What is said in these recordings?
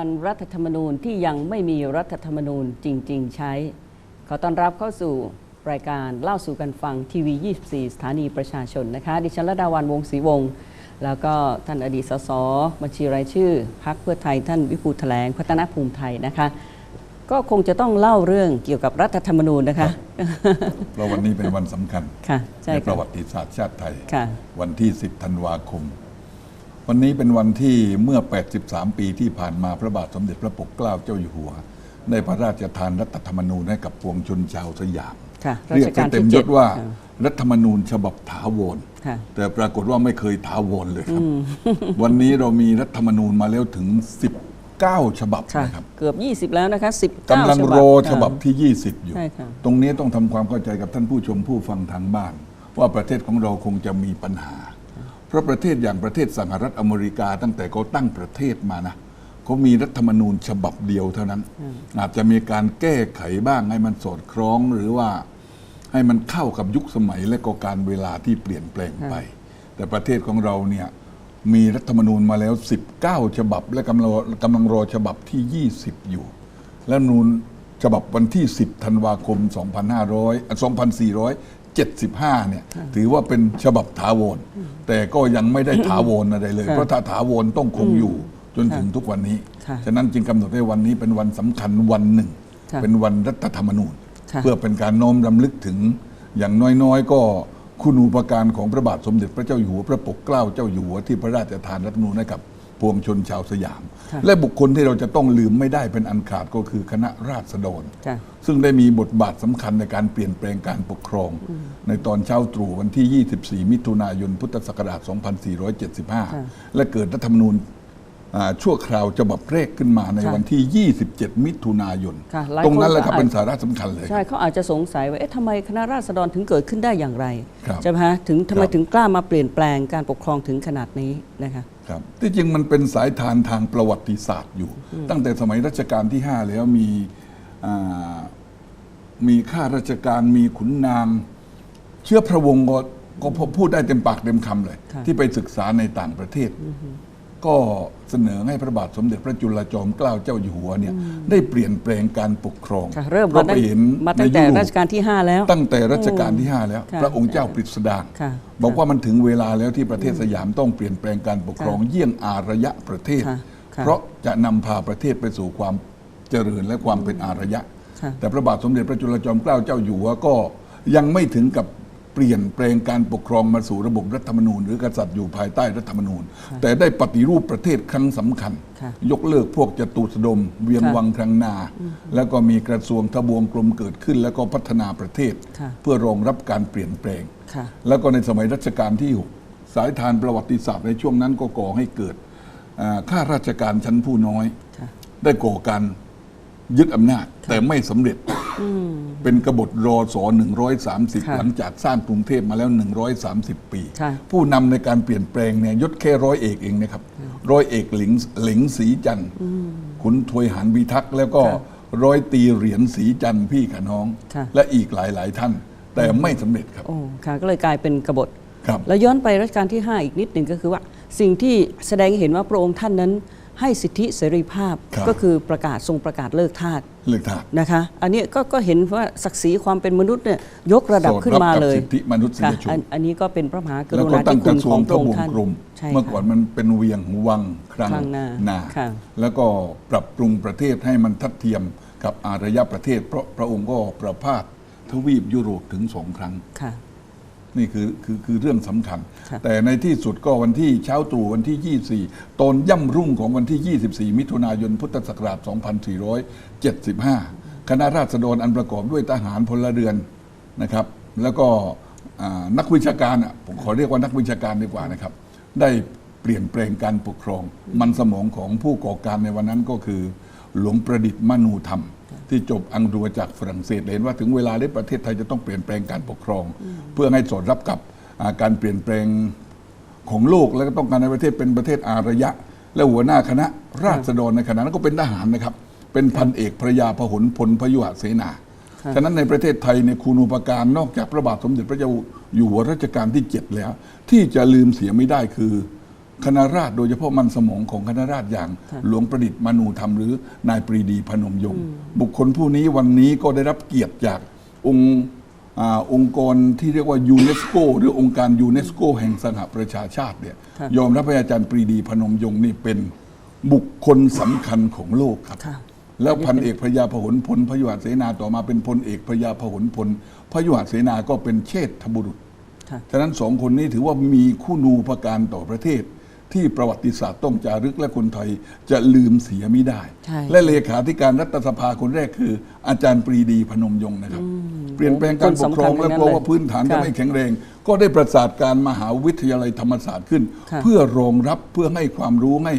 สวัสดีวันรัฐธรรมนูญที่ยังไม่มีรัฐธรรมนูญจริง ๆ ใช้ ขอต้อนรับเข้าสู่รายการเล่าสู่กันฟังทีวี 24 สถานีประชาชนนะคะ ดิฉันระดาวันวงศรีวงศ์แล้วก็ท่านอดีตสสบัญชีรายชื่อพักเพื่อไทยท่านวิภูแถลงพัฒนภูมิไทยนะคะ ก็คงจะต้องเล่าเรื่องเกี่ยวกับรัฐธรรมนูญนะคะเพราะวันนี้เป็นวันสำคัญค่ะใช่ในปค่ะระวัติศาสตร์ชาติไทย ค่ะ วันที่ 10 ธันวาคม วันนี้เป็นวันที่เมื่อ 83 ปีที่ผ่านมาพระบาทสมเด็จพระปกเกล้าเจ้าอยู่หัวได้พระราชทานรัฐธรรมนูญให้กับปวงชนชาวสยามค่ะเรียกรัชกาลที่เต็มยเจ็ดศว่าค่ะรัฐธรรมนูญฉบับถาวรค่ะแต่ปรากฏว่าไม่เคยถาวรเลยครับ วันนี้เรามีรัฐธรรมนูญมาแล้วถึง 19 ฉบับค่ะนะครับเกือบ 20 แล้วนะคะ19กำลังฉบับรอฉบับค่ะที่ 20 อยู่ใช่ค่ะตรงนี้ต้องทำความเข้าใจกับท่านผู้ชมผู้ฟังทางบ้าน ว่าประเทศของเราคงจะมีปัญหา เพราะประเทศอย่างประเทศสหรัฐอเมริกา ตั้งแต่เขาตั้งประเทศมานะเขามีรัฐธรรมนูญฉบับเดียวเท่านั้น อาจจะมีการแก้ไขบ้างให้มันสอดคล้องหรือว่าให้มันเข้ากับยุคสมัยและก็การเวลาที่เปลี่ยนแปลงไป แต่ประเทศของเราเนี่ยมีรัฐธรรมนูญมาแล้ว 19 ฉบับ และกำลังกำลังรอฉบับที่ 20 อยู่รัฐธรรมนูญฉบับวันที่ 10 ธันวาคม 2500อ่ะ2475เนี่ยถือว่าเป็นฉบับถาวรแต่ก็ยังไม่ได้ถาวรอะไรเลยค่ะเพราะถ้าถาวรต้องคงอยู่จนถึงทุกวันนี้ค่ะฉะนั้นจึงกำหนดให้วันนี้เป็นวันสำคัญวันหนึ่งค่ะเป็นวันรัฐธรรมนูญค่ะเพื่อเป็นการน้อมรำลึกถึงอย่างน้อยๆ ก็คุณูปการของพระบาทสมเด็จพระเจ้าอยู่หัวพระปกเกล้าเจ้าอยู่หัวที่พระราชทานรัฐธรรมนูญให้กับ ปวงชนชาวสยามค่ะและบุคคลที่เราจะต้องลืมไม่ได้เป็นอันขาดก็คือคณะราษฎรค่ะซึ่งได้มีบทบาทสำคัญในการเปลี่ยนแปลงการปกครอง ในตอนเช้าตรู่วันที่ 24 มิถุนายนพุทธศักราช 2475 และเกิดรัฐธรรมนูญอ่าชั่วคราวฉบับแรกขึ้นมาในค่ะวันที่ 27 มิถุนายนค่ะหลายตรงนั้นคนแหละครับอาจเป็นสาระสำคัญเลย ใช่เขาอาจจะสงสัยว่า เอ๊ะทำไมคณะราษฎรถึงเกิดขึ้นได้อย่างไรครับใช่ไหมฮะถึงทำไมครับถึงกล้ามาเปลี่ยนแปลงการปกครองถึงขนาดนี้นะคะ ครับที่จริงมันเป็นสายทานทางประวัติศาสตร์อยู่ ตั้งแต่สมัยรัชกาลที่ 5 แล้วมีอ่ามีข้าราชการมีขุนนาง เชื้อพระวงศ์ก็ก็พูดได้เต็มปากเต็มคำเลยค่ะที่ไปศึกษาในต่างประเทศ ก็เสนอให้พระบาทสมเด็จพระจุลจอมเกล้าเจ้าอยู่หัวเนี่ยได้เปลี่ยนแปลงการปกครองค่ะเริ่มเพราะมาไปตั้งเห็นมาตั้งในแต่ยุโรรัปชกาลที่ 5 แล้ว ตั้งแต่รัชกาลที่ 5 แล้วค่ะพระองค์เจ้าปริศดางค่ะบอกว่ามันถึงเวลาแล้วที่ประเทศสยามต้องเปลี่ยนแปลงการปกครองเยี่ยงอารยะประเทศค่ะค่ะเพราะจะนำพาประเทศไปสู่ความเจริญและความเป็นอารยะค่ะแต่พระบาทสมเด็จพระจุลจอมเกล้าเจ้าอยู่หัวก็ยังไม่ถึงกับเป ลี่ยนแปลงการปกครองมาสู่ระบบรัฐธรรมนูญ หรือกษัตริย์อยู่ภายใต้รัฐธรรมนูญ แต่ได้ปฏิรูปประเทศครั้งสำคัญค่ะยกเลิกพวกจตุสดม เวียงค่ะวังครังนา แล้วก็มีกระทรวงทบวงกรมเกิดขึ้น แล้วก็พัฒนาประเทศค่ะเพื่อรองรับการเปลี่ยนแปลงค่ะแล้วก็ในสมัยรัชกาลที่หกสายทานประวัติศาสตร์ในช่วงนั้นก็ก่อให้เกิดอ่าข้าราชการชั้นผู้น้อยค่ะได้ก่อการยึดอำนาจแต่ไม่สำเร็จ เป็นกบฏรอสอค่ะ130 หลังจากสร้างกรุงเทพมาแล้ว 130 ปีค่ะผู้นำในการเปลี่ยนแปลงเนี่ยยศแค่ร้อยเอกเองนะครับ ร้อยเอกหลิงหลิงสีจันทร์ขุนทวยหันวิทักษ์แล้วก็ค่ะร้อยตีเหรียญสีจันทร์พี่กับน้องค่ะและอีกหลาย ๆ ท่าน แต่ไม่สำเร็จครับโอ้ค่ะก็เลยกลายเป็นกบฏครับแล้วย้อนไปรัชกาลที่ 5 อีกนิดหนึ่งก็คือว่า สิ่งที่แสดงให้เห็นว่าพระองค์ท่านนั้น ให้สิทธิเสรีภาพครับก็คือประกาศทรงประกาศเลิกทาสเลือกทาสนะคะ อันนี้ก็ก็เห็นว่าศักดิ์ศรีความเป็นมนุษย์เนี่ยยกระดับขึ้นมาเลยสอดรับกับสิทธิมนุษค่ะยชอันนอันนี้ก็เป็นพระมหากแล้วรุก็ณาตั้ธิงกคุณระทรขวองงพทระอบงวค์งท่านกรมใช่เมื่อก่อนค่ะมันเป็นเวียงวังครังคลังนานาค่ะแล้วก็ปรับปรุงประเทศให้มันทัดเทียมกับอารยประเทศ เพราะพระองค์ก็ประพาสทวีปยุโรปถึงสองครั้งค่ะ นี่คือคือคือเรื่องสำคัญครับแต่ในที่สุดก็วันที่เช้าตรู่วันที่ 24 ตอนย่ำรุ่งของวันที่ 24 มิถุนายนพุทธศักราช 2475 คณะราษฎรอันประกอบด้วยทหารพลเรือนนะครับ แล้วก็อ่านักวิชาการอะผมขอเรียกว่านักวิชาการดีกว่านะครับ ได้เปลี่ยนแปลงการปกครอง มันสมองของผู้ก่อการในวันนั้นก็คือ หลวงประดิษฐ์มนูธรรม ที่จบอังกฤษจากฝรั่งเศสเห็นว่าถึงเวลาที่ประเทศไทยจะต้องเปลี่ยนแปลงการปกครอง เพื่อให้สอดรับกับอ่าการเปลี่ยนแปลงของโลกแล้วก็ต้องการในประเทศเป็นประเทศอารยะ และหัวหน้าคณะราษฎรในขณะนั้นก็เป็นทหารนะครับ เป็นพันเอกพระยาพหลพลพยุหเสนาครับฉะนั้นในประเทศไทยในยคุณูปการนอกจากพระบาทสมเด็จพระเจ้าอยู่หัวรัชกาลที่ 7 แล้ว ที่จะลืมเสียไม่ได้คือ คณะราษฎรโดยเฉพาะมันสมองของคณะราษฎรอย่างค่ะหลวงประดิษฐ์มนูธรรมหรือนายปรีดีพนมยงค์บุคคลผู้นี้วันนี้ก็ได้รับเกียรติจากองค์อาองค์กรที่เรียกว่ายูเนสโกหรือองค์การยูเนสโกแห่งสหประชาชาติเนี่ยค่ะยอมรับให้อาจารย์ปรีดีพนมยงค์นี่เป็นบุคคลสำคัญของโลกครับ ค่ะ แล้วพันเอกพระยาพหลพลพยุหเสนาต่อมาเป็นพลเอกพระยาพหลพลพยุหเสนาก็เป็นเชษฐบุรุษ ค่ะ ฉะนั้นสองคนนี้ถือว่ามีคู่นูปการต่อประเทศ ที่ประวัติศาสตร์ต้องจารึกและคนไทยจะลืมเสียไม่ได้ใช่และเลขาธิการรัฐสภาคนแรกคือ อาจารย์ปรีดีพนมยงค์นะครับ เปลี่ยนแปลงการปกครองคนสำคัญและกลัวว่าทั้งนั้นเลยพื้นฐานจะค่ะไม่แข็งแรง ก็ได้ประสานการมหาวิทยาลัยธรรมศาสตร์ขึ้นค่ะเพื่อรองรับเพื่อให้ความรู้ให้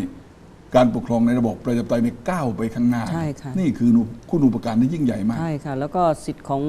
การปกครองในระบบประชาธิปไตยในยก้าวไปข้างหน้า ใช่ค่ะ นี่คือคุณูปการที่ยิ่งใหญ่มาก ใช่ค่ะ แล้วก็สิทธิ์ของ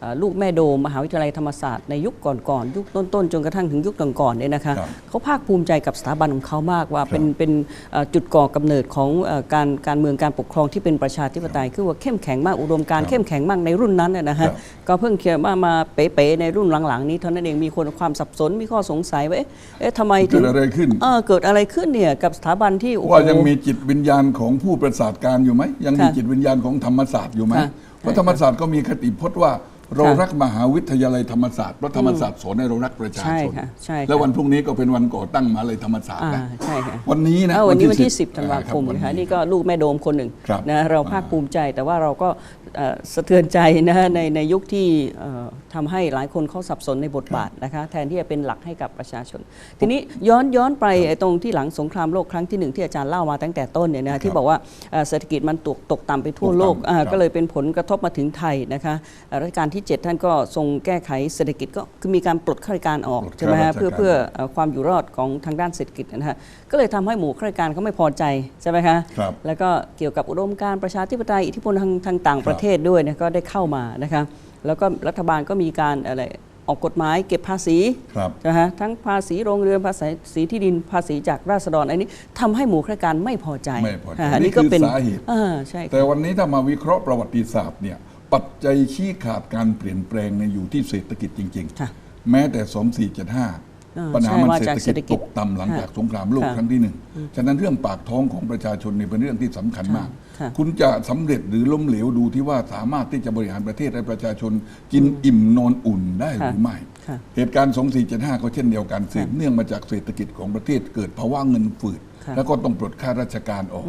เอ่อลูกแม่โดมมหาวิทยาลัยธรรมศาสตร์ในยุคก่อนๆยุคต้นๆจนกระทั่งถึงยุคก่อนๆเนี่ยนะคะครับเขาภาคภูมิใจกับสถาบันของเขามากว่าเป็นเป็นเอ่อจุดก่อกำเนิดของเอ่อการการเมืองการปกครองที่เป็นประชาธิปไตยคือว่าเข้มแข็งมากอุดมการณ์เข้มแข็งมากในรุ่นนั้นน่ะนะครัฮะ บ ก็เพิ่งเขียนมามาเป๋ๆในรุ่นหลังๆนี้เท่านั้นเองมีคนความสับสนมีข้อสงสัยว่าเอ๊ะเอ๊ะทำไมถึเกิงดอะไรขึ้น เออเกิดอะไรขึ้นเนี่ยกับสถาบันที่โอ้โห ว่ายังมีจิตวิญญาณของผู้ประสาทการอยู่ไหม ยังมีค่ะจิตวิญญาณของธรรมศาสตร์อยู่ไหมค่ะเพราะธรรมศาสตร์ก็มีคติพจน์ว่า เราค่ะรักมหาวิทยาลัยธรรมศาสตร์เพราะธรรมศาสตร์สอนให้เรารักประชาใช่ชนค่ะใช่ค่ะ แล้ววันพรุ่งนี้ก็เป็นวันก่อตั้งมหาลัยธรรมศาสตร์อ่านะ ใช่ค่ะวันนี้นะเอ้าวันนี้วันที่10 10ธันวาคมอ่นะคะรับนี่ก็ลูกแม่โดมคนหนึ่งครับนะเราภาคภูมิใจแต่ว่าเราก็เอ่อ สะเทือนใจนะฮะในในยุคที่เอ่อทำให้หลายคนเขาสับสนในบทบาทนะคะแทนที่จะเป็นหลักให้กับประชาชน ทีนี้ย้อนย้อนไปไอ้ตรงที่หลังสงครามโลกครั้งที่หนึ่งที่อาจารย์เล่ามาตั้งแต่ต้นเนี่ยนะที่บอกว่าเอ่อเศรษฐกิจมันตกตกต่ำไปทั่วโลกตกต่ำอ่าครับก็เลยเป็นผลกระทบมาถึงไทยนะคะเอ่อรัชกาลที่ 7 ท่านก็ทรงแก้ไขเศรษฐกิจก็คือมีการปลดข้าราชการออกปลดใช่ไหมข้าราฮะชการเพื่อเพื่อเอ่อความอยู่รอดของทางด้านเศรษฐกิจนะฮะก็เลยทำให้หมู่ข้าราชการเขาไม่พอใจใช่ไหมคะครับแล้วก็เกี่ยวกับอุดมการณ์ประชาธิปไตยอิทธิพลทางทางต่างประเทศด้วยเนี่ยก็ได้เข้ามานะคะแล้วก็รัฐบาลก็มีการอะไรออกกฎหมายเก็บภาษีครับนะฮะทั้งภาษีโรงเรือนภาษีที่ดินภาษีจากราษฎรอันนี้ทำให้หมู่ข้าราชการไม่พอใจไม่พอใจานี่ก็เป็นคือสาเหตุอ่าใช่ค่ะแต่วันนี้ถ้ามาวิเคราะห์ประวัติศาสตร์เนี่ยปัจจัยชี้ขาดการเปลี่ยนแปลงเนี่ยอยู่ที่เศรษฐกิจจริงค่ะๆแม้แต่อ่า2475ปัญหาใช่มันว่าเศรษจากฐเศรษฐกิจกิจตกต่ำหลังค่ะจากสงครามโลกค่ะครั้งที่หนึ่งฉะนั้นเรื่องปากท้องของประชาชนนี่เป็นเรื่องที่สำคัญมาก ค่ะคุณจะสำเร็จหรือล้มเหลวดูที่ว่าสามารถที่จะบริหารประเทศให้ประชาชนกินอิ่มนอนอุ่นได้หรือไม่ค่ะเหตุการณ์ 2475 ก็เช่นเดียวกันสืบเนื่องมาจากเศรษฐกิจของประเทศเกิดภาวะเงินฝืดค่ะแล้วก็ต้องปลดข้าราชการออก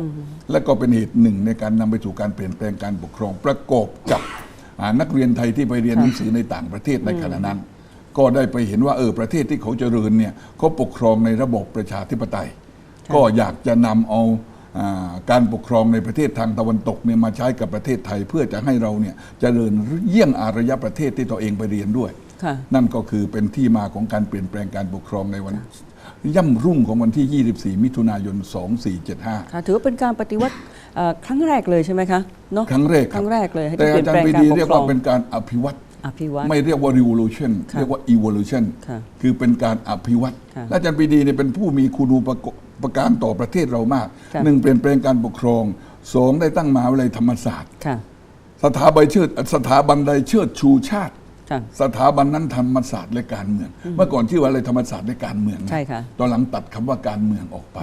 และก็เป็นเหตุหนึ่งในการนำไปสู่การเปลี่ยนแปลงการปกครองประกอบกับอ่านักเรียนไทยที่ไปเรียนหนังสือในต่างประเทศในขณะนั้น ก็ได้ไปเห็นว่าเออประเทศที่เขาเจริญเนี่ยเขาปกครองในระบบประชาธิปไตย ก็อยากจะนำเอาอา การปกครองในประเทศทางตะวันตกเนี่ยมาใช้กับประเทศไทยเพื่อจะให้เราเนี่ยเจริญเยี่ยงอารยประเทศที่ตัวเองไปเรียนด้วยค่ะนั่นก็คือเป็นที่มาของการเปลี่ยนแปลงการปกครองในวันย่ำรุ่งของวันที่ 24 มิถุนายน 2475ค่ะถือว่าเป็นการปฏิวัติเอ่อครั้งแรกเลยใช่ไหมคะเนาะครั้งแรกครั้งแรกเลยให้แต่เปลี่อายนจารแปลย์งปรีการดีปเรียกกครว่าองเป็นการอภิวัตอภิวัตไม่เรียกว่า revolution ค่ะเรียกว่า evolution ค่ะคือเป็นการอภิวัตค่ะและอาจารย์ปรีดีเนี่ยเป็นผู้มีคุณูป ปการต่อประเทศเรามากค่ะหนึ่งเปลี่ยนแปลงการปกครองสองได้ตั้งมหาวิทยาลัยธรรมศาสตร์ค่ะสถาบันเชิดสถาบันใดเชิดชูชาติค่ะสถาบันนั้นธรรมศาสตร์และการเมือง เมื่อก่อนชื่อว่าอะไรธรรมศาสตร์และการเมืองนใช่ค่ะตอนหลังตัดคำว่าการเมืองออกไป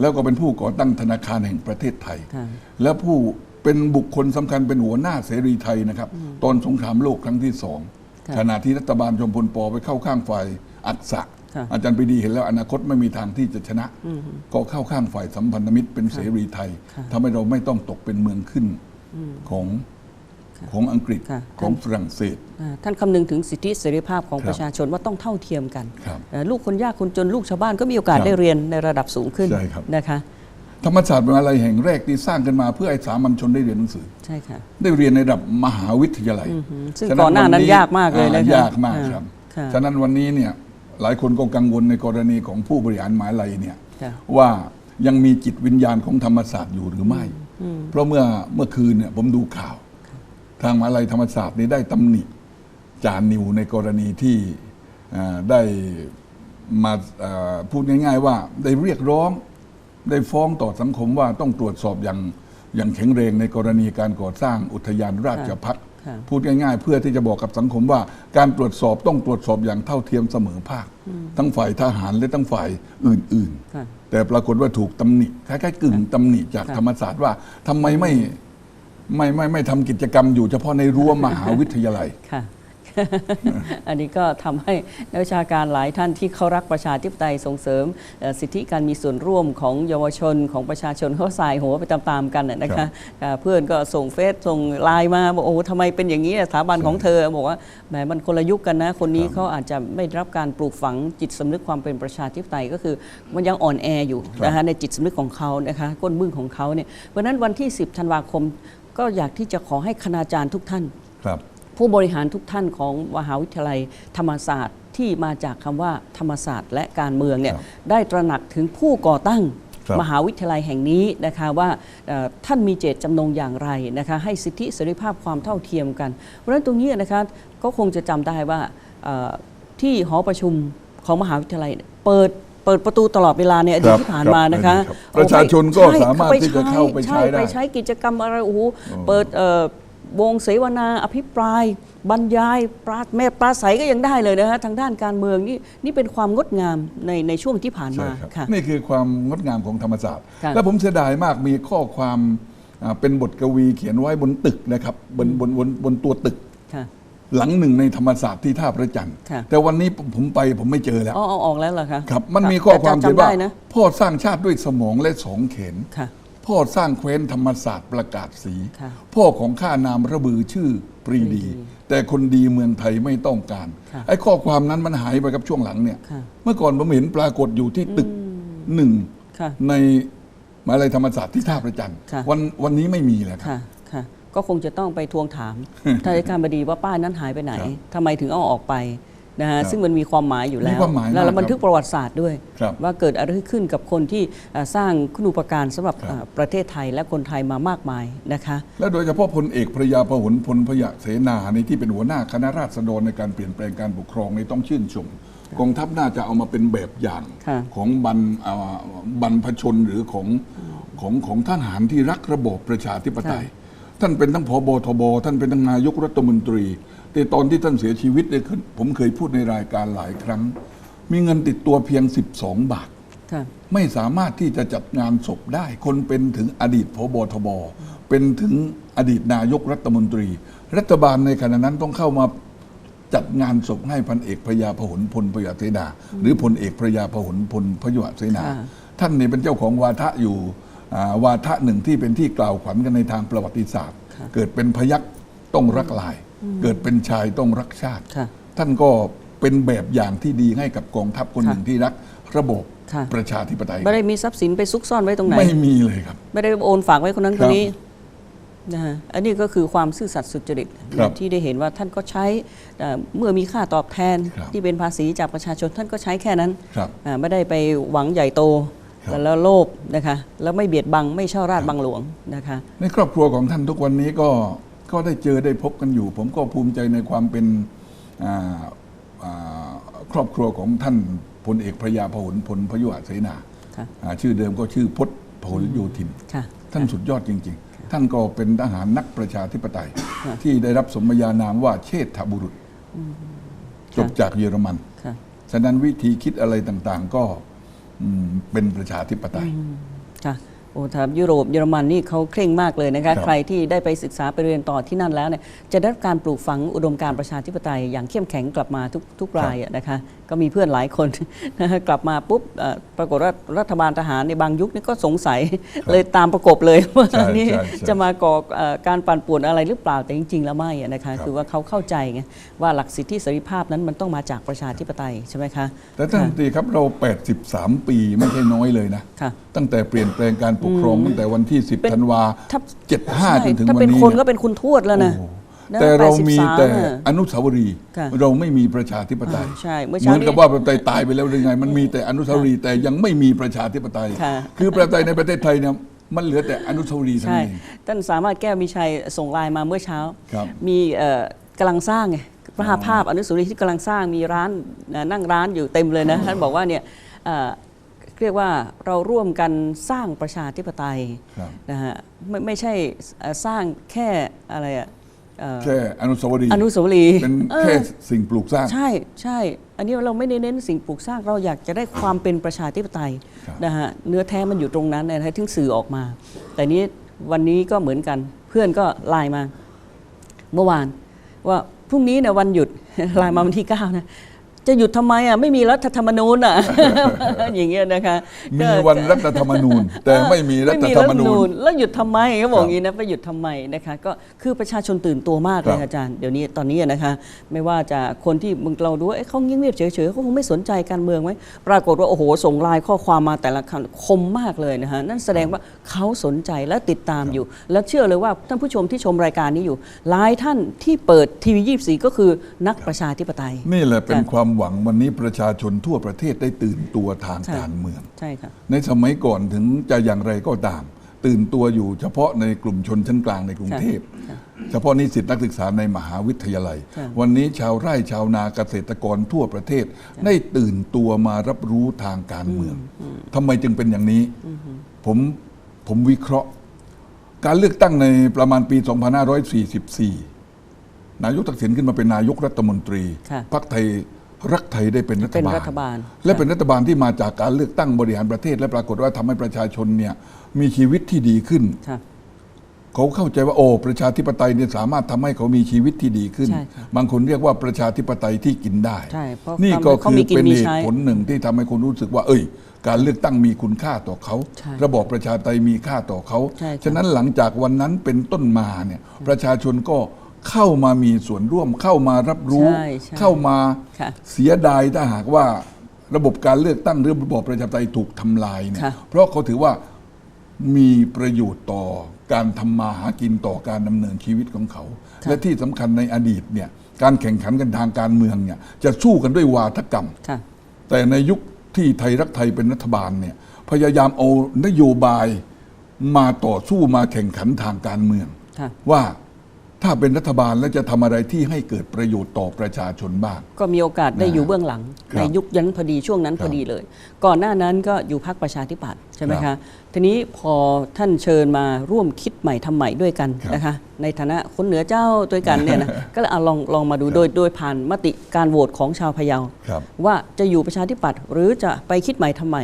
แล้วก็เป็นผู้ก่อตั้งธนาคารแห่งประเทศไทยค่ะและผู้เป็นบุคคลสำคัญเป็นหัวหน้าเสรีไทยนะครับ ตอนสงครามโลกครั้งที่สองค่ะขณะที่รัฐบาลจอมพลปไปเข้าข้างฝ่ายอักษะค่ะ อาจารย์ปรีดีเห็นแล้วอนาคตไม่มีทางที่จะชนะ ก็เข้าข้างฝ่ายสัมพันธมิตรเป็นเสรีไทยทำให้เราไม่ต้องตกเป็นเมืองขึ้นของของอังกฤษค่ะของฝรั่งเศสอ่าท่านคำนึงถึงสิทธิเสรีภาพของครับประชาชนว่าต้องเท่าเทียมกันครับเอ่อลูกคนยากคนจนลูกชาวบ้านก็มีโอกาสครับได้เรียนในระดับสูงขึ้นใช่ครับนะคะธรรมศาสตร์เป็นอะไรแห่งแรกที่สร้างขึ้นมาเพื่อให้สามัญชนได้เรียนหนังสือใช่ค่ะได้เรียนในระดับมหาวิทยาลัยซึ่งฉะก่อนหน้านั้นยากมากเลยนะอ่คะยากมากอ่าครับค่ะฉะนั้นวันนี้เนี่ย หลายคนก็กังวลในกรณีของผู้บริหารมหาลัยเนี่ยค่ะว่ายังมีจิตวิญญาณของธรรมศาสตร์อยู่หรือไม่ เพราะเมื่อเมื่อคืนเนี่ยผมดูข่าว ทางมหาลัยธรรมศาสตร์นี่ได้ตำหนิจานิวในกรณีที่อ่าได้มาอ่าพูดง่าย ๆ ว่าได้เรียกร้องได้ฟ้องต่อสังคมว่าต้องตรวจสอบอย่างอย่างแข็งแรงในกรณีการก่อสร้างอุทยานราชพักษ์ค่ะ พูดง่ายๆ เพื่อที่จะบอกกับสังคมว่า การตรวจสอบต้องตรวจสอบอย่างเท่าเทียมเสมอภาค ทั้งฝ่ายทหารและทั้งฝ่ายอื่นค่ะๆแต่ปรากฏว่าถูกตำหนิคล้ายๆกึ่งตำหนิจากค่ะธรรมศาสตร์ว่าทำไมไม่ไม่ไม่ไม่ทำกิจกรรมอยู่เฉพาะในรั้วมหาวิทยาลัยค่ะ อันนี้ก็ทำให้นักวิชาการหลายท่านที่เขารักประชาธิปไตยส่งเสริมเอ่อสิทธิการมีส่วนร่วมของเยาวชนของประชาชนเขาสายหัวไปตามๆกันน่ะนะครัคะบอ่าเพื่อนก็ส่งเฟซส่งไลน์มาบอกโอ้โหทำไมเป็นอย่างนี้สถาบันของเธอบอกว่าแหมมันคนละยุคกันนะ คนนี้ครับเขาอาจจะไม่ได้รับการปลูกฝังจิตสำนึกความเป็นประชาธิปไตยก็คือมันยังอ่อนแออยู่ครับนะคะในจิตสำนึกของเขานะคะก้นบึ้งของเขาเนี่ยเพราะฉะนั้นวันที่ 10 ธันวาคม ก็อยากที่จะขอให้คณาจารย์ทุกท่านครับ ผู้บริหารทุกท่านของมหาวิทยาลัยธรรมศาสตร์ที่มาจากคำว่าธรรมศาสตร์และการเมืองเนี่ยครับได้ตระหนักถึงผู้ก่อตั้งครับมหาวิทยาลัยแห่งนี้นะคะว่าเอ่อท่านมีเจตจำนงอย่างไรนะคะให้สิทธิเสรีภาพความเท่าเทียมกัน เพราะฉะนั้นตรงนี้นะคะก็คงจะจำได้ว่าเอ่อที่หอประชุมของมหาวิทยาลัยเนี่ยเปิดเปิดประตูตลอดเวลาในอดีตครับที่ผ่านมานะคะครับประชาชนก็ใสามารถที่จะเข้าไปใช้ได้ไปใช้กิจกรรมอะไรโอ้โหอ๋อเปิดเอ่อ วงเสวนาอภิปราย บรรยายปราแม่ปราศัยก็ยังได้เลยนะฮะทางด้านการเมืองนี่นี่เป็นความงดงามในในช่วงที่ผ่านใช่มาครับค่ะ นี่คือความงดงามของธรรมศาสตร์ค่ะและผมเสียดายมากมีข้อความอ่าเป็นบทกวีเขียนไว้บนตึกนะครับบนบนบนบนตัวตึกค่ะหลังหนึ่งในธรรมศาสตร์ที่ท่าพระจันทร์ค่ะแต่วันนี้ผมไปผมไม่เจอแล้วอ๋อเอาออกแล้วเหรอคะครับ มันมีข้อความแต่เขียนจำว่าได้นะพ่อสร้างชาติด้วยสมองและสองเขนค่ะ พ่อสร้างแคว้นธรรมศาสตร์ประกาศสีค่ะพ่อของข้านามระบือชื่อปรีดี แต่คนดีเมืองไทยไม่ต้องการค่ะไอ้ข้อความนั้นมันหายไปกับช่วงหลังเนี่ยค่ะเมื่อก่อนผมเห็นปรากฏอยู่ที่ตึกหนึ่งค่ะในมหาลัยธรรมศาสตร์ที่ท่าประจันทร์ค่ะวันวันนี้ไม่มีแล้วครับค่ะค่ะก็คงจะต้องไปทวงถามท่านอธิการบดีว่าป้ายนั้นหายไปไหนครับทำไมถึงเอาออกไป นะฮะครับซึ่งมันมีความหมายอยู่แล้มีวความหมายแล้วมากแล้วบันทึกประวัติศาสตร์ด้วยครับว่าเกิดอะไรขึ้นกับคนที่อ่าสร้างคุณูปการสำหรับครับอ่าประเทศไทยและคนไทยมามากมายนะคะ และโดยเฉพาะพลเอกพระยาพหลพลพยะเสนาในที่เป็นหัวหน้าคณะราษฎรในการเปลี่ยนแปลงการปกครองในต้องชื่นชมกองทัพน่าจะเอามาเป็นแบบอย่างค่ะของบรรอ่าบรรพชนหรือของของของทหารที่รักระบอบประชาธิปไตย ท่านเป็นทั้งพบทบ ท่านเป็นทั้งนายกรัฐมนตรี แต่ตอนที่ท่านเสียชีวิตเนี่ยคือผมเคยพูดในรายการหลายครั้ง มีเงินติดตัวเพียง 12 บาท ค่ะ ไม่สามารถที่จะจัดงานศพได้ คนเป็นถึงอดีตพบทบ เป็นถึงอดีตนายกรัฐมนตรี รัฐบาลในขณะนั้นต้องเข้ามาจัดงานศพให้พันเอกพระยาพหลพลพยาเสนา หรือพลเอกพระยาพหลพลพยาเสนา ค่ะ ท่านนี่เป็นเจ้าของวาทะอยู่อ่าวาทะหนึ่งที่เป็นที่กล่าวขวัญกันในทางประวัติศาสตร์ เกิดเป็นพยักต้องรักลาย เกิดเป็นชายต้องรักชาติค่ะท่านก็เป็นแบบอย่างที่ดีให้กับกองทัพคนหนึ่งที่รักระบบค่ะประชาธิปไตยไม่ได้มีทรัพย์สินไปซุกซ่อนไว้ตรงไหน ไม่มีเลยครับ ไม่ได้โอนฝากไว้คนนั้นคครับนนี้นะฮะอันนี้ก็คือความซื่อสัตย์สุจริตครับที่ได้เห็นว่าท่านก็ใช้เอ่อเมื่อมีค่าตอบแทนครับที่เป็นภาษีจากประชาชนท่านก็ใช้แค่นั้นครับอ่าไม่ได้ไปหวังใหญ่โตครับแล้วโลภนะคะแล้วไม่เบียดบังไม่ช่อราชบังหลวงนะคะในครอบครัวของท่านทุกวันนี้ก็ ก็ได้เจอได้พบกันอยู่ ผมก็ภูมิใจในความเป็นอ่าอ่าครอบครัวของท่านพลเอกพระยาพหลพลพยุหเสนาค่ะอ่าชื่อเดิมก็ชื่อพจน์พหลโยธินค่ะท่านสุดยอดจริง ๆ ท่านก็เป็นทหารนักประชาธิปไตยค่ะที่ได้รับสมญานามว่าเชษฐบุรุษจบจากเยอรมันค่ะฉะนั้นวิธีคิดอะไรต่างๆ ก็อืมเป็นประชาธิปไตยค่ะ โอ้ถามยุโรปเยอรมันนี่เขาเคร่งมากเลยนะครัคะบใครที่ได้ไปศึกษาไปเรียนต่อที่นั่นแล้วเนี่ยจะได้รับการปลูกฝังอุดมการณ์ประชาธิปไตยอย่างเข้มแข็งกลับมาทุกทุกรายอะนะคะ ก็มีเพื่อนหลายคนนะคะกลับมาปุ๊บเอ่อปรากฏว่ารัฐบาลทหารในบางยุคนี่ก็สงสัยเลยตามประกบเลยว่าใช่นี่ใช่ใช่จะมาก่อเอ่อการปั่นป่วนอะไรหรือเปล่าแต่จริง ๆ แล้วไม่อะนะคะครับคือว่าเขาเข้าใจไงว่าหลักสิทธิเสรีภาพนั้นมันต้องมาจากประชาธิปไตยใช่ไหมคะแต่ท่านรัฐมนตรีครับเรา 83 ปีไม่ใช่น้อยเลยนะค่ะตั้งแต่เปลี่ยนแปลงการปกครองตั้งแต่วันที่เป็น10ธันวาถ้า75จนถึงถ้าวันเป็นนี้คนก็เป็นคุณทวดแล้วนะโอ้โหนะแต่เรามี83แต่น่ะอนุสาวรีย์ค่ะเราไม่มีประชาธิปไตยอ่าใช่เมื่อเหเช้ามือนกับนี้ว่าประเทศไทยตายไปแล้วหรือไง มันมีแต่อนุสาวรีย์แต่ยังไม่มีประชาธิปไตยค่ะคือประเทศไทยในประเทศไทยเนี่ยมันเหลือแต่อนุสาวรีย์เท่าใช่นั้นเองท่านสามารถแก้วมีชัยส่งไลน์มาเมื่อเช้าครับมีเอ่อกำลังสร้างไงภาพภาพอนุสาวรีย์ที่กำลังสร้างมีร้านเอ่อนั่งร้านอยู่เต็มเลยนะท่านบอกว่าเนี่ย เอ่อเรียกว่าเราร่วมกันสร้างประชาธิปไตยครับนะฮะไม่ไม่ใช่เอ่อสร้างแค่อะไรอะเอ่อแค่อนุสาวรีย์อนุสาวรีย์เป็นเออแค่สิ่งปลูกสร้าง ใช่ใช่ อันนี้เราไม่ได้เน้นสิ่งปลูกสร้างเราอยากจะได้ความเป็นประชาธิปไตยครับนะฮะเนื้อแท้มันอยู่ตรงนั้นนะฮะถึงสื่อออกมา แต่นี้วันนี้ก็เหมือนกัน เพื่อนก็ไลน์มา เมื่อวาน ว่าพรุ่งนี้เนี่ยวันหยุดไลน์มาวันที่เก้านะ จะหยุดทำไมอะไม่มีรัฐธรรมนูญอะอย่างเงี้ยนะคะมีก็วันรัฐธรรมนูญ แต่ไม่มีรัฐธรรมนูญ แล้วหยุดทำไมเขาบอกครับอย่างนี้นะไปหยุดทำไมนะคะก็คือประชาชนตื่นตัวมากเลยครับอาจารย์เดี๋ยวนี้ตอนนี้นะคะ ไม่ว่าจะคนที่มึงเราดูว่าเอ๊ะเขาเงียบๆเฉยๆเขาคงไม่สนใจการเมืองไหมปรากฏว่าโอ้โหส่งไลน์ข้อความมาแต่ละคำคมมากเลยนะฮะนั่นแสดงว่าเขาสนใจและติดตามอยู่ และเชื่อเลยว่าท่านผู้ชมที่ชมรายการนี้อยู่หลายท่านที่เปิดทีวียี่ก็คือนักประชาธิปไตย นี่แหละเป็นค่ะความหวังวันนี้ประชาชนทั่วประเทศได้ตื่นตัวทางใช่การเมือง ใช่ค่ะ ในสมัยก่อนถึงจะอย่างไรก็ตาม ตื่นตัวอยู่เฉพาะในกลุ่มชนชั้นกลางในกรุงเทพ เฉพาะนิสิตนักศึกษาในมหาวิทยาลัยใช่วันนี้ชาวไร่ชาวนาเกษตรกรทั่วประเทศ ได้ตื่นตัวมารับรู้ทางการเมืองทำไมจึงเป็นอย่างนี้ ผมผมวิเคราะห์ การเลือกตั้งในประมาณปี 2544นายกทักษิณขึ้นมาเป็นนายกรัฐมนตรีค่ะพรรคไทย รักไทยได้เป็นรัฐเป็นบาล รัฐบาล และเป็นรัฐบาลที่มาจากการเลือกตั้งบริหารประเทศ และปรากฏว่าทำให้ประชาชนเนี่ยมีชีวิตที่ดีขึ้น ค่ะ เขาเข้าใจว่าโอ้ประชาธิปไตยเนี่ยสามารถทำให้เขามีชีวิตที่ดีขึ้น ใช่ค่ะบางคนเรียกว่าประชาธิปไตยที่กินได้ใช่เพราะนี่ก็เขาคือมีกินเป็นมีเหใช้ตุผลหนึ่งที่ทำให้คนรู้สึกว่า เอ้ย การเลือกตั้งมีคุณค่าต่อเขา ใช่ระบอบประชาธิปไตยมีค่าต่อเขา ใช่ค่ะ ฉะนั้นหลังจากวันนั้นเป็นต้นมาเนี่ยประชาชนก็ เข้ามามีส่วนร่วมเข้ามารับรู้ ใช่ใช่เข้ามาค่ะ เสียดายถ้าหากว่า ระบบการเลือกตั้งหรือระบอบประชาธิปไตยถูกทำลายเนี่ยค่ะ เพราะเขาถือว่ามีประโยชน์ต่อการทำมาหากินต่อการดำเนินชีวิตของเขาค่ะและที่สำคัญในอดีตเนี่ยการแข่งขันกันทางการเมืองเนี่ยจะสู้กันด้วยวาทกรรม ค่ะ แต่ในยุคที่ไทยรักไทยเป็นรัฐบาลเนี่ยพยายามเอานโยบายมาต่อสู้มาแข่งขันทางการเมือง ค่ะ ว่า ถ้าเป็นรัฐบาลแล้วจะทำอะไรที่ให้เกิดประโยชน์ต่อประชาชนบ้าง ก็มีโอกาสได้อยู่เบื้องหลัง ครับในยุคยันพอดีช่วงนั้นครับพอดีเลย ก่อนหน้านั้นก็อยู่พรรคประชาธิปัตย์ใช่ไหมครัคะบทีนี้พอท่านเชิญมาร่วมคิดใหม่ทำใหม่ด้วยกันครับนะคะ ในฐานะคนเหนือเจ้าด้วยกันเนี่ยนะ ก็เลยเอาลองลองมาดูโดยโดยผ่านมติการโหวตของชาวพะเยา ครับ ว่าจะอยู่ประชาธิปัตย์หรือจะไปคิดใหม่ทำไม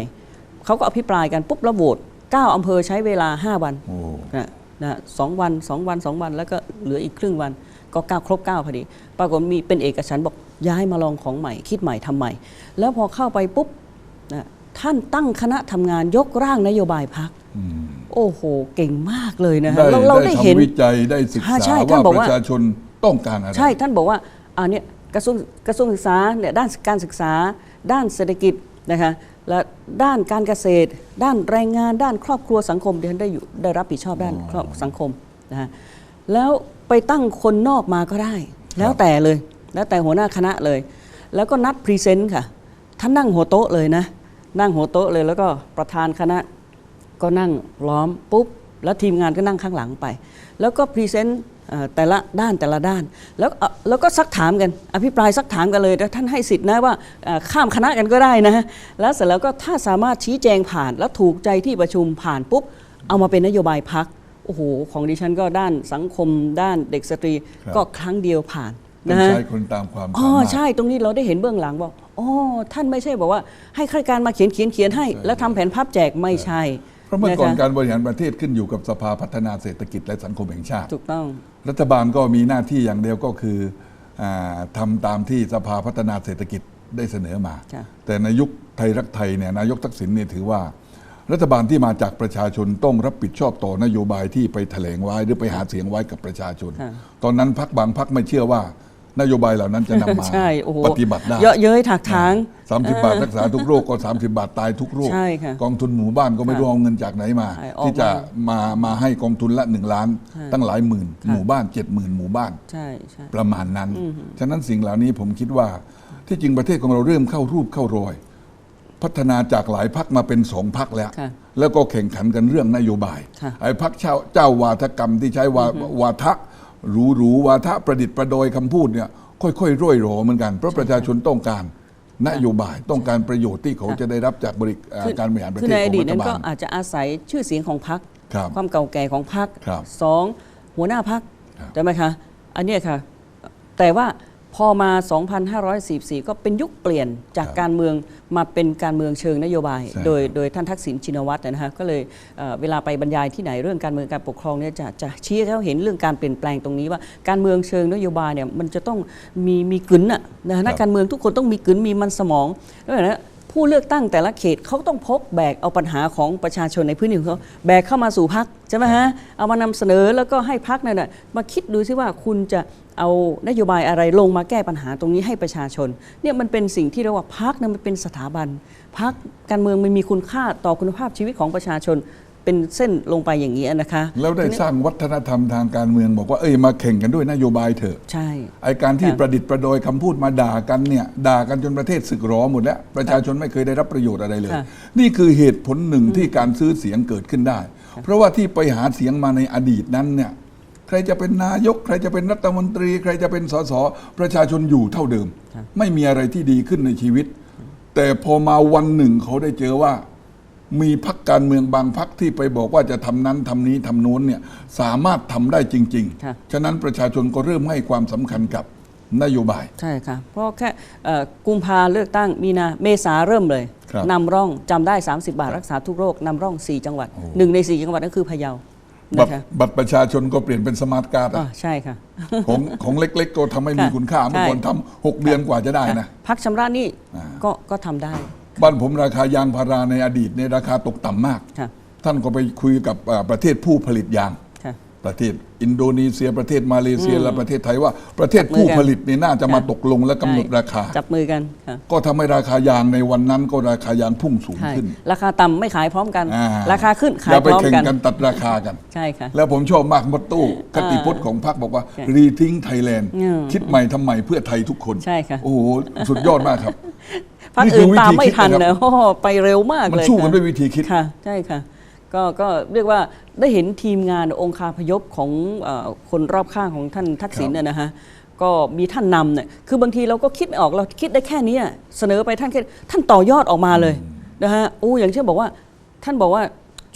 เขาก็อภิปรายกันปุ๊บแล้วโหวต9อำเภอใช้เวลา 5 วัน โอ้ นะ นะสองวันสองวันสองวัน แล้วก็เหลืออีกครึ่งวัน ก็เก้าครบเก้าพอดี ปรากฏมีเป็นเอกฉันท์บอกย้ายมาลองของใหม่ คิดใหม่ทำใหม่ แล้วพอเข้าไปปุ๊บนะท่านตั้งคณะทำงานยกร่างนโยบายพักอืมโอ้โห เก่งมากเลยนะฮะได้เราเราได้ได้เห็นทำวิจัยได้ศึกอ่าษาใช่ท่าว่านบอกปว่าระชาชนต้องการอะไรใช่ท่านบอกว่าอ่าเนี่ยกระทรวงกระทรวงศึกษาเนี่ยด้านการศึกษา ด้านเศรษฐกิจนะคะ และด้านการเกษตร ด้านแรงงานด้านครอบครัวสังคมที่ท่านได้อยู่ได้รับผิดชอบด้านครอบสังคมนะฮะแล้วไปตั้งคนนอกมาก็ได้ แล้วแต่เลย แล้วแต่หัวหน้าคณะเลย แล้วก็นัดพรีเซนต์ค่ะท่านนั่งหัวโต๊ะเลยนะ นั่งหัวโต๊ะเลยแล้วก็ประธานคณะก็นั่งล้อมปุ๊บ แล้วทีมงานก็นั่งข้างหลังไป แล้วก็พรีเซนต์เอ่อ แต่ละด้านแต่ละด้าน แล้วเอ่อแล้วก็ซักถามกัน อภิปรายซักถามกันเลยแล้วท่านให้สิทธินะว่าเอ่อข้ามคณะกันก็ได้นะแล้วเสร็จแล้วก็ถ้าสามารถชี้แจงผ่านแล้วถูกใจที่ประชุมผ่านปุ๊บ เอามาเป็นนโยบายพักโอ้โหของดิฉันก็ด้านสังคมด้านเด็กสตรีครับก็ครั้งเดียวผ่านต้อนะงฮะใช้คนตามความอ๋สาอมารถใช่ตรงนี้เราได้เห็นเบื้องหลังบอกอ๋อท่านไม่ใช่บอกว่าให้ข้าราชการมาเขียนเขียนเขียนให้ แล้วทำแผนภาพแจกไม่ใช่เพ ราะเมื่อก่อนะคะการบริหารประเทศขึ้นอยู่กับสภาพัฒนาเศรษฐกิจและสังคมแห่งชาติ ถูกต้อง รัฐบาลก็มีหน้าที่อย่างเดียวก็คืออาทำตามที่สภาพัฒนาเศรษฐกิจได้เสนอมาค่ะแต่ในยุคไทยรักไทยเนี่ยนายกทักษิณเนี่ยถือว่า รัฐบาลที่มาจากประชาชนต้องรับผิดชอบต่อนโยบายที่ไปแถลงไว้หรือไปหาเสียงไว้กับประชาชนค่ะตอนนั้นพักบางพักไม่เชื่อว่า นโยบายเหล่านั้นจะนำมาใช่โอ้โหปฏิบัติได้เยอะเย้ยถักถางสามสิบบาทรักษาทุกโรคก็ 30 บาทตายทุกโรค ใช่ค่ะกองทุนหมู่บ้านก็ไม่ค่ะรู้เอาเงินจากไหนมา ใช่ออกที่จะมามาให้กองทุนละหนึ่งล้าน ใช่ ตั้งหลายหมื่นค่ะหมู่บ้านเจ็ดหมื่นหมู่บ้าน ใช่ใช่ ประมาณนั้น ฉะนั้นสิ่งเหล่านี้ผมคิดว่า ที่จริงประเทศของเราเริ่มเข้ารูปเข้ารอย พัฒนาจากหลายพักมาเป็นสองพักแล้ว ค่ะแล้วก็แข่งขันกันเรื่องนโยบาย ค่ะไอ้พักเจ้าเจ้าวาทกรรมที่ใช้วาวาทะ หรูหรูวาทะประดิษฐ์ประดอยคำพูดเนี่ยค่อยๆร่อยหรอเหมือนกันเพราะประชาชนต้องการนโยบายต้องการประโยชน์ที่เขาจะได้รับจากบริเอ่อการบริหารประคืเทอศในขอองดีตรันั้ฐนบาก็ลอาจจะอาศัยชื่อเสียงของพรรคครับความเก่าแก่ของพรรคครับสองหัวหน้าพรรคครับใช่ไหมคะ อันเนี้ยค่ะ แต่ว่า พอมา 2,544 ก็เป็นยุคเปลี่ยนจากครับการเมืองมาเป็นการเมืองเชิงนโยบายใช่โดยโดยท่านทักษิณชินวัตรนะฮะก็เลยเอ่อเวลาไปบรรยายที่ไหนเรื่องการเมืองการปกครองเนี่ยจะจะชี้ให้เขาเห็นเรื่องการเปลี่ยนแปลงตรงนี้ว่าการเมืองเชิงนโยบายเนี่ยมันจะต้องมีมีกึนน่ะนะฮะนักการเมืองทุกคนต้องมีกึนมีมันสมองแล้วนะผู้เลือกตั้งแต่ละเขตเขาต้องพกแบกเอาปัญหาของประชาชนในพื้นที่ของเขาแบกเข้ามาสู่พักใช่ไหมฮะเอามานำเสนอแล้วก็ให้พักนั่นน่ะมาคิดดูซิว่าคุณจะ เอานโยบายอะไรลงมาแก้ปัญหาตรงนี้ให้ประชาชนเนี่ยมันเป็นสิ่งที่เรียกว่าพักนะมันเป็นสถาบันพักการเมืองมันมีคุณค่าต่อคุณภาพชีวิตของประชาชนเป็นเส้นลงไปอย่างนี้นะคะ แล้วได้สร้างวัฒนธรรมทางการเมือง บอกว่าเอ้ยมาแข่งกันด้วยนโยบายเถอะใช่ไอการที่ค่ะประดิษฐ์ประโดยคำพูดมาด่ากันเนี่ยด่ากันจนประเทศสึกหรอหมดแล้ว ประชาชนไม่เคยได้รับประโยชน์อะไรเลยค่ะนี่คือเหตุผลหนึ่งที่การซื้อเสียงเกิดขึ้นได้ เพราะว่าที่ไปหาเสียงมาในอดีตนั้นเนี่ยใค รจะเป็นนายก ใครจะเป็นรัฐมนตรี ใครจะเป็นสสประชาชนอยู่เท่าเดิม ไม่มีอะไรที่ดีขึ้นในชีวิต แต่พอมาวันหนึ่งเขาได้เจอว่า มีพักการเมืองบางพักที่ไปบอกว่าจะทำนั้นทำนี้ทำโน้นเนี่ยสามารถทำได้จริงค่ะๆฉะนั้นประชาชนก็เริ่มให้ความสำคัญกับนโยบาย ใช่ค่ะ เพราะแค่เอ่อกุมภาเลือกตั้งมีนาเมษาเริ่มเลยครับนำร่องจำได้ 30 บาทรักษาทุกโรคนำร่อง 4 จังหวัดหนึ่งใน 4 จังหวัดนั่นคือพะเยา บัตนะรคะ บัตรประชาชนก็เปลี่ยนเป็นสมาร์ทการ์ดอ๋ออะใช่ค่ะ ของของเล็ก ๆ ก็ทำให้มีค่ะคุณค่าเมื่อก่อนใช่ ทำหกเดือนกว่าจะได้นะ พักชำระหนี้อ่าก็ก็ทำได้ บ้านผมราคายางพาราในอดีตในยราคาตกต่ำมาก ค่ะท่านก็ไปคุยกับอ่าประเทศผู้ผลิตยางค่ะ ประเทศอินโดนีเซียประเทศมาเลเซียและประเทศไทยว่า ประเทศจับมือผู้กันผลิตนี่น่าจะมาค่ะตกลงและกำหนดใช่ราคา จับมือกันค่ะก็ทำให้ราคายางในวันนั้นก็ราคายางพุ่งสูงใช่ขึ้น ราคาต่ำไม่ขายพร้อมกันอ่ราคาขึ้นขาอยย่าไปพร้อมแข่งกันกันตัดราคากันใช่ค่ะแล้วผมชอบมากมดตู้คติพจน์ของพรรคบอกว่าค่ะรีทิ้งไทยแลนด์อืมคิดใหม่ทำใหม่เพื่อไทยทุกคนใช่ค่ะโอ้โหสุดยอดมากครับพักนี่คือื่อนวิธีตามไม่ทันคิดนะครับนะโอ้โหไปเร็วมากมันเลยสู้กันค่ะด้วยวิธีคิดค่ะใช่ค่ะ ก็ก็เรียกว่าได้เห็นทีมงานองคาพยพของเออคนรอบข้างของท่านทักษิณครับน่ะนะฮะก็มีท่านนำเนี่ยคือบางทีเราก็คิดไม่ออกเราคิดได้แค่นี้อะเสนอไปท่านแค่ท่านต่อยอดออกมาเลยนะฮะโอ้อย่างเช่นบอกว่า ท่านบอกว่า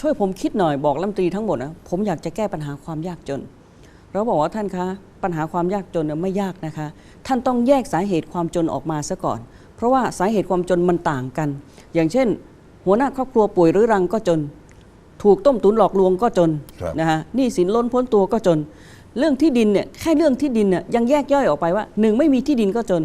ช่วยผมคิดหน่อยบอกรัฐมนตรีทั้งหมดนะผมอยากจะแก้ปัญหาความยากจน เราบอกว่าท่านคะปัญหาความยากจนเนี่ยไม่ยากนะคะ ท่านต้องแยกสาเหตุความจนออกมาซะก่อน เพราะว่าสาเหตุความจนมันต่างกัน อย่างเช่น หัวหน้าครอบครัวป่วยหรือรังก็จน ถูกต้มตุนหลอกลวงก็จนครับนะฮะหนี้สินล้นพ้นตัวก็จน เรื่องที่ดินเนี่ยแค่เรื่องที่ดินเนี่ยยังแยกย่อยออกไปว่าหนึ่งไม่มีที่ดินก็จน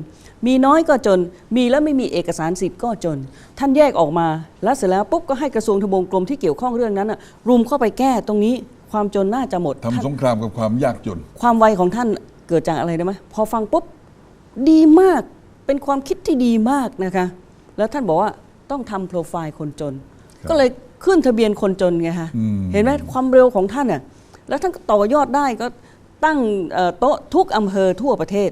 มีน้อยก็จน มีแล้วไม่มีเอกสารสิทธิ์ก็จน ท่านแยกออกมา แล้วเสร็จแล้วปุ๊บก็ให้กระทรวงทบวงกรมที่เกี่ยวข้องเรื่องนั้นน่ะรุมเข้าไปแก้ตรงนี้ความจนน่าจะหมดทำสงครามกับความยากจน ความไวของท่านเกิดจากอะไรได้ไหมพอฟังปุ๊บดีมากเป็นความคิดที่ดีมากนะคะ แล้วท่านบอกว่าต้องทำโปรไฟล์คนจนครับก็เลย ขึ้นทะเบียนคนจนไงคะอืมเห็นไหมความเร็วของท่านน่ะแล้วท่านก็ต่อยอดได้ก็ตั้งเอ่อโต๊ะทุกอำเภอทั่วประเทศ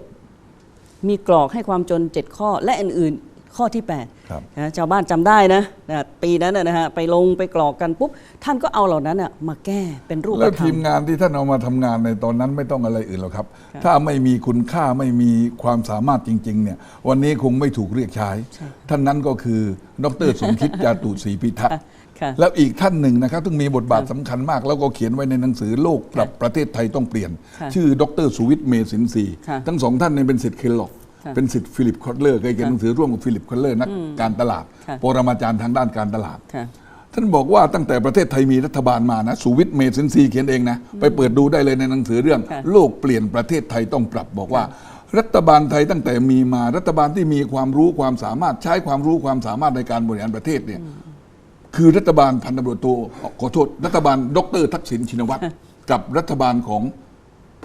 มีกรอกให้ความจน 7 ข้อและอื่นๆ ข้อที่8ครับนะชาวบ้านจำได้นะนะปีนั้นนะนะฮะไปลงไปกรอกกันปุ๊บ ท่านก็เอาเหล่านั้นน่ะมาแก้เป็นรูปแล้วธรรทีมมงานที่ท่านเอามาทำงานในตอนนั้นไม่ต้องอะไรอื่นหรอกครับ ถ้าไม่มีคุณค่าไม่มีความสามารถจริง ๆ เนี่ย วันนี้คงไม่ถูกเรียกใช้ ท่านนั้นก็คือดรสมคิดจาตุศรีพิทักษ์ ค่ะแล้วอีกท่านหนึ่งนะครับซึ่งมีบทบาทสำคัญมาก แล้วก็เขียนไว้ในหนังสือโลกปรับประเทศไทยต้องเปลี่ยน ค่ะชื่อดรสุวิทย์เมสินทรีย์ค่ะทั้งสองท่านเนี่ยเป็นสิทธิ์เคลล็อกค่ะเป็นสิทธิ์ฟิลิปคอตเลอร์เคยเขียนหนังสือร่วมกับฟิลิปคอตเลอร์นักการตลาดค่ะ ปรมาจารย์ทางด้านการตลาด ค่ะ ท่านบอกว่าตั้งแต่ประเทศไทยมีรัฐบาลมานะสุวิทย์เมสินทรีย์เขียนเองนะ ไปเปิดดูได้เลยในหนังสือเรื่อง ค่ะโลกเปลี่ยนประเทศไทยต้องปรับบอกว่า รัฐบาลไทยตั้งแต่มีมารัฐบาลที่มีความรู้ความสามารถใช้ความรู้ความสามารถในการบริหารประเทศเนี่ย คือรัฐบาลพันตำรวจโทขอโทษ รัฐบาลดรทักษิณชินวัตร กับรัฐบาลของ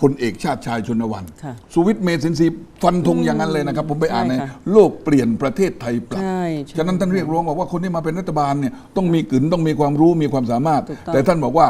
พลเอกชาติชายชนวันค่ะสุวิทย์เมสินทรีย์ฟันธงอย่างนั้นเลยนะครับ ผมไปอ่านในใช่ค่ะโลกเปลี่ยนประเทศไทยปรับใช่ใช่ฉะนั้นท่านเรียกร้องบอกว่าคนที่มาเป็นรัฐบาลเนี่ยต้องมีกลืนต้องมีความรู้มีความสามารถ ถูกต้อง แต่ท่านบอกว่า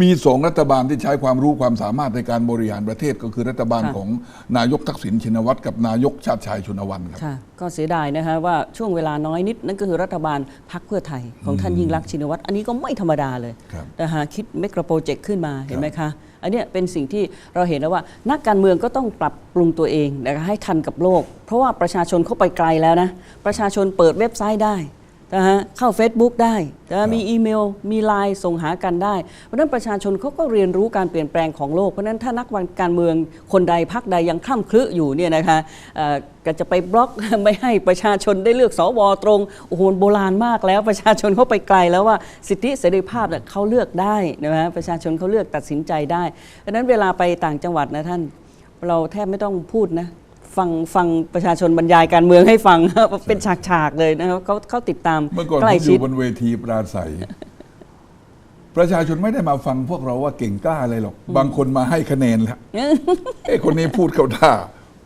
มีสองรัฐบาลที่ใช้ความรู้ความสามารถในการบริหารประเทศก็คือรัฐบาลค่ะของนายกทักษิณชินวัตรกับนายกชาติชายชนวันครับค่ะก็เสียดายนะคะว่าช่วงเวลาน้อยนิด นั่นก็คือรัฐบาลพักเพื่อไทยของท่านยิ่งรักษณ์ชินวัตรอันนี้ก็ไม่ธรรมดาเลยครับนะฮะคิดเมกะโปรเจกต์ขึ้นมาเห็นไหมคะอันเนี้ยเป็นสิ่งที่เราเห็นแล้วว่า นักการเมืองก็ต้องปรับปรุงตัวเองนะคะให้ทันกับโลก เพราะว่าประชาชนเข้าไปไกลแล้วนะประชาชนเปิดเว็บไซต์ได้ นะฮะเข้า Facebook ได้นะมีอีเมล มีไลน์ส่งหากันได้ เพราะฉะนั้นประชาชนเขาก็เรียนรู้การเปลี่ยนแปลงของโลก เพราะฉะนั้นถ้านักการเมืองคนใดพักใดยังคล่ำคลึอยู่เนี่ยนะคะเอ่อก็จะไปบล็อกไม่ให้ประชาชนได้เลือกสวตรงโอ้โหโบราณมากแล้วประชาชนเขาไปไกลแล้วว่าสิทธิเสรีภาพเนี่ยเขาเลือกได้นะฮะประชาชนเขาเลือกตัดสินใจได้เพราะฉะนั้นเวลาไปต่างจังหวัดนะท่านเราแทบไม่ต้องพูดนะ ฟังฟังประชาชนบรรยายการเมืองให้ฟัง เป็นฉากๆเลยนะครับเขาเขาติดตามเมื่อก่อนใกผล้มอชิดยู่บนเวทีปราศัย ประชาชนไม่ได้มาฟังพวกเราว่าเก่งกล้าอะไรหรอก บางคนมาให้คะแนนแล้วเอ้คนนี้พูดเข้าท่า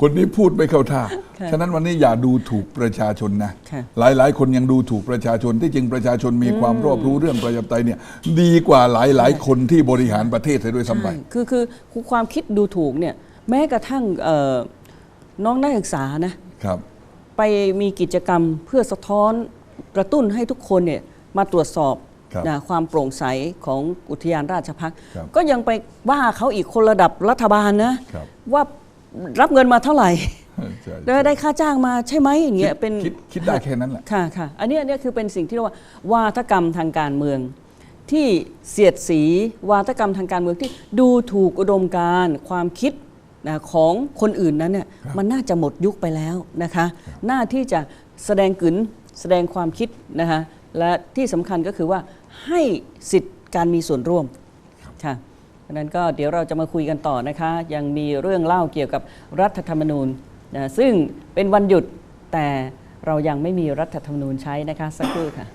คนนี้พูดไม่เข้าท่าค่ะฉะนั้นวันนี้อย่าดูถูกประชาชนนะค่ะหลาย ๆ คนยังดูถูกประชาชน ที่จริงประชาชนมีความรอบรู้เรื่องประชาธิปไตยเนี่ย ดีกว่าหลาย ๆ คนที่บริหารประเทศเสียด้วยซ้ำไปใช่คือคือคือความคิดดูถูกเนี่ย แม้กระทั่งเอ่อ น้องนักศึกษานะครับ ไปมีกิจกรรมเพื่อสะท้อนกระตุ้นให้ทุกคนเนี่ยมาตรวจสอบครับนะความโปร่งใสของอุทยานราชพักษ์ครับก็ยังไปว่าเขาอีกคนระดับรัฐบาลนะครับ ว่ารับเงินมาเท่าไหร่ใช่ได้ได้ค่าจ้างมาใช่ไหมอย่างเงี้ยเป็น คิดคิดได้แค่นั้นแหละ ค่ะค่ะอันนี้อันนี้คือเป็นสิ่งที่เรียกว่าวาทกรรมทางการเมือง ที่เสียดสีวาทกรรมทางการเมืองที่ดูถูกอุดมการณ์ความคิด นะของคนอื่นนั้นเนี่ยครับมันน่าจะหมดยุคไปแล้วนะคะหน้าที่จะแสดงกึนแสดงความคิดนะคะและที่สำคัญก็คือว่าให้สิทธิ์การมีส่วนร่วมค่ะเพราะฉะนั้นก็เดี๋ยวเราจะมาคุยกันต่อนะคะ ยังมีเรื่องเล่าเกี่ยวกับรัฐธรรมนูญนะซึ่งเป็นวันหยุดแต่เรายังไม่มีรัฐธรรมนูญใช้นะคะสักครู่ค่ะ